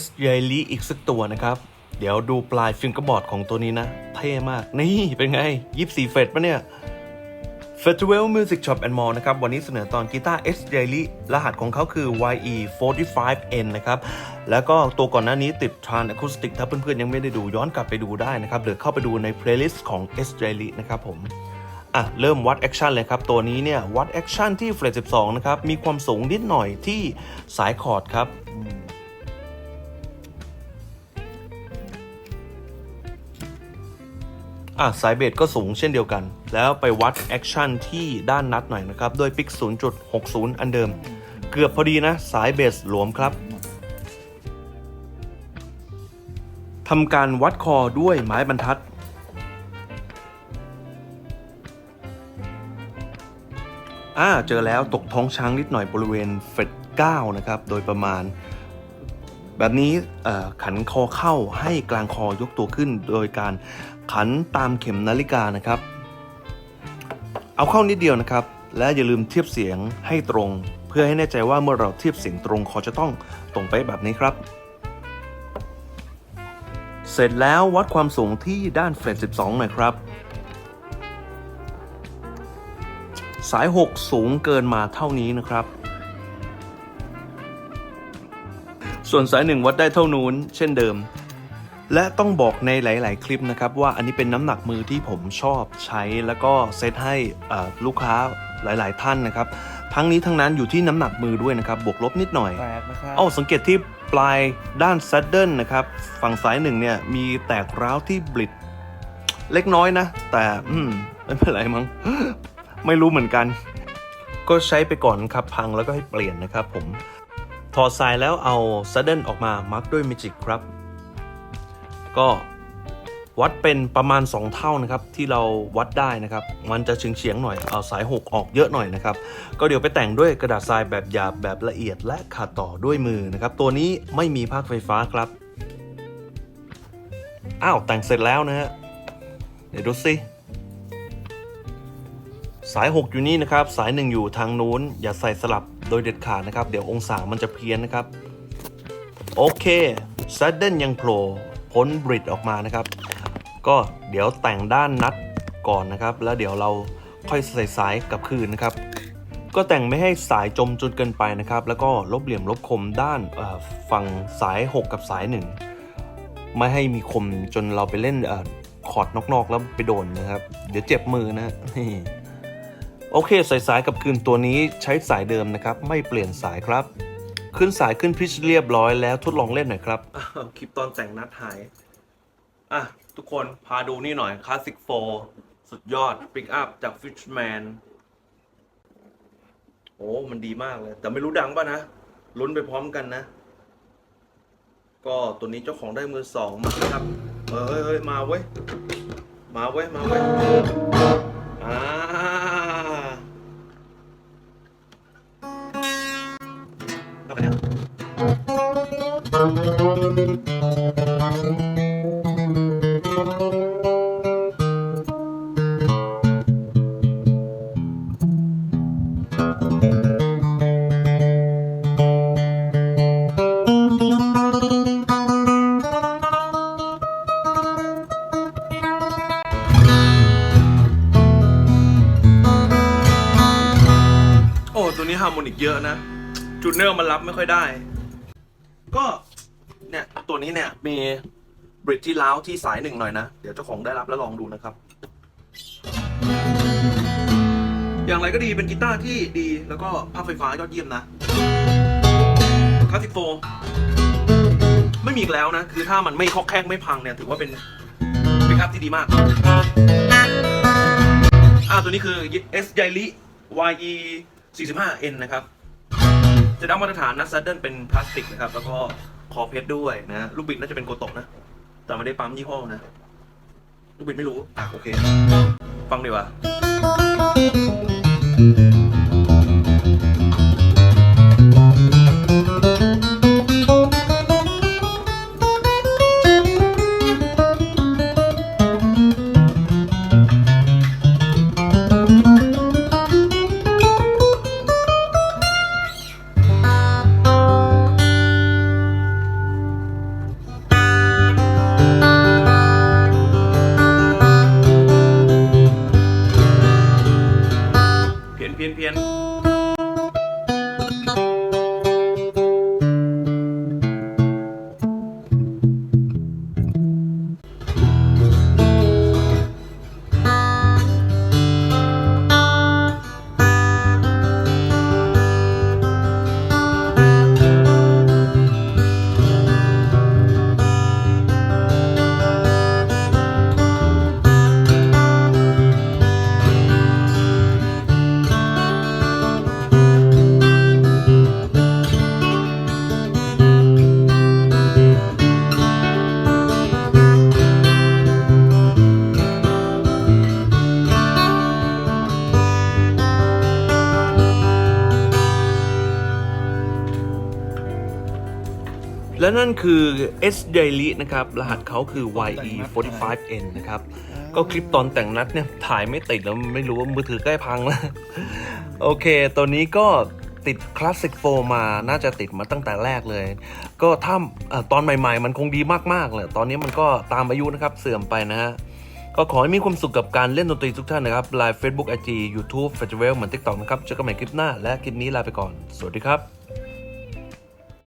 S y a l i อีกสักตัวนะครับ เดี๋ยวดูปลายฟิงเกอร์บอร์ดของตัวนี้นะ เท่มาก นี่เป็นไง24เฟรตปะเนี่ย f e s t i v a l Music Shop and More นะครับ วันนี้เสนอตอนกีตาร์ S d a i l y รหัสของเขาคือ YE 45N นะครับ แล้วก็ตัวก่อนหน้านี้ติด Tran Acoustic ถ้าเพื่อนๆ ยังไม่ได้ดูย้อนกลับไปดูได้นะครับ หรือเข้าไปดูใน playlist ของ S d a i l y นะครับผม อะ เริ่มวัดแอคชั่นเลยครับ ตัวนี้เนี่ย วัดแอคชั่นที่เฟรต12 นะครับ มีความสูงนิดหน่อยที่สายคอร์ดครับ อะสายเบสก็สูงเช่นเดียวกัน แล้วไปวัดแอคชั่นที่ด้านนัดหน่อยนะครับ ด้วยปิก 0.60 อันเดิม เกือบพอดีนะ สายเบสหลวมครับทำการวัดคอด้วยไม้บรรทัด อ่า เจอแล้วตกท้องช้างนิดหน่อยบริเวณเฟด9นะครับ โดยประมาณ แบบนี้ขันคอเข้าให้กลางคอยกตัวขึ้น โดยการขันตามเข็มนาฬิกานะครับ เอาเข้านิดเดียวนะครับ และอย่าลืมเทียบเสียงให้ตรง เพื่อให้แน่ใจว่าเมื่อเราเทียบเสียงตรงคอจะต้องตรงไปแบบนี้ครับ เสร็จแล้ววัดความสูงที่ด้านเฟรต12 หน่อยครับ สาย 6 สูงเกินมาเท่านี้นะครับ ส่วนสายหนึ่งวัดได้เท่านู้น เช่นเดิม และต้องบอกในหลาย ๆ คลิปนะครับ ว่าอันนี้เป็นน้ำหนักมือที่ผมชอบใช้แล้วก็เซตให้เอ่อลูกค้าหลาย ๆ ท่านนะครับ ทั้งนี้ทั้งนั้นอยู่ที่น้ำหนักมือด้วยนะครับ บวกลบนิดหน่อยแปลกนะครับเอ้าสังเกตที่ปลายด้านซัดเดิลนะครับ ฝั่งซ้ายหนึ่งเนี่ยมีแตกร้าวที่บลิดเล็กน้อยนะ แต่อืมไม่เป็นไรมั้งไม่รู้เหมือนกัน ก็ใช้ไปก่อนครับพังแล้วก็ให้เปลี่ยนนะครับผม ถอดสายแล้วเอาซัดเดิลออกมามาร์กด้วยเมจิกครับ ก็วัดเป็นประมาณ 2 เท่านะครับที่เราวัดได้นะครับ มันจะเฉียงเฉียงๆหน่อยเอาสาย 6 ออกเยอะหน่อยนะครับ ก็เดี๋ยวไปแต่งด้วยกระดาษทรายแบบหยาบแบบละเอียดและขัดต่อด้วยมือนะครับ ตัวนี้ไม่มีภาคไฟฟ้าครับ อ้าวแต่งเสร็จแล้วนะฮะเดี๋ยวดูสิ สาย 6 อยู่นี่นะครับ สาย 1 อยู่ทางนู้น อย่าใส่สลับโดยเด็ดขาดนะครับ เดี๋ยวองศามันจะเพี้ยนนะครับ โอเคซัดเดิลยังโผล่พ้นบริดออกมานะครับ ก็เดี๋ยวแต่งด้านนัดก่อนนะครับ แล้วเดี๋ยวเราค่อยใส่สายกับคืนนะครับ ก็แต่งไม่ให้สายจมจนเกินไปนะครับ แล้วก็ลบเหลี่ยมลบคมด้านฝั่งสาย 6 กับสาย 1 ไม่ให้มีคมจนเราไปเล่นอคอร์ดนอกๆแล้วไปโดนนะครับ เดี๋ยวเจ็บมือนะ โอเคใส่สายกับคืนตัวนี้ใช้สายเดิมนะครับ ไม่เปลี่ยนสายครับ ขึ้นสายขึ้นพิชเรียบร้อยแล้วทดลองเล่นหน่อยครับคลิปตอนแต่งนัดหาย อะ ทุกคนพาดูนี่หน่อยคลาสสิกโฟสุดยอดปิกอัพจาก Fishman โอ้มันดีมากเลย แต่ไม่รู้ดังป่ะนะ ลุ้นไปพร้อมกันนะ ก็ตัวนี้เจ้าของได้มือสองมาครับเฮ้ยเฮ้ยเฮ้ยมาเว้ย มาเว้ย มาเว้ย อ่า แล้วกันเนี่ยโอ้ ตัวนี้ฮาร์โมนิกเยอะนะ จูเนอร์มันรับไม่ค่อยได้ ก็เนี่ยตัวนี้เนี่ยมีบริดที่ล้าวที่สายหนึ่งหน่อยนะ เดี๋ยวเจ้าของได้รับแล้วลองดูนะครับ อย่างไรก็ดีเป็นกีตาร์ที่ดีแล้วก็ภาพไฟฟ้ายอดเยี่ยมนะคลาสสิกโฟไม่มีอีกแล้วนะ คือถ้ามันไม่คอกแคกไม่พังเนี่ยถือว่าเป็นเป็นครับที่ดีมากอ่าตัวนี้คือ S y a l i YE 45N นะครับ จะได้มาตรฐานนะซัดเดิลเป็นพลาสติกนะครับ แล้วก็คอเพชรด้วยนะ ลูกบิดน่าจะเป็นโกโตะนะ แต่ไม่ได้ปั๊มยี่ห้อนะ ลูกบิดไม่รู้ อะโอเค ฟังดีกว่า และนั่นคือ S Daily นะครับ รหัสเขาคือ YE 45N นะครับ ก็คลิปตอนแต่งนัดเนี่ย ถ่ายไม่ติดแล้วไม่รู้ว่ามือถือใกล้พังแล้ว โอเค ตัวนี้ก็ติดคลาสสิกโฟมา น่าจะติดมาตั้งแต่แรกเลย ก็ถ้าเอ่อตอนใหม่ๆ มันคงดีมากๆเลยตอนนี้มันก็ตามอายุนะครับ เสื่อมไปนะฮะ ก็ขอให้มีความสุขกับการเล่นดนตรีทุกท่านนะครับไลฟ์ Facebook IG YouTube Festival เหมือน TikTok นะครับ เจอกันใหม่คลิปหน้า และคลิปนี้ลาไปก่อน สวัสดีครับ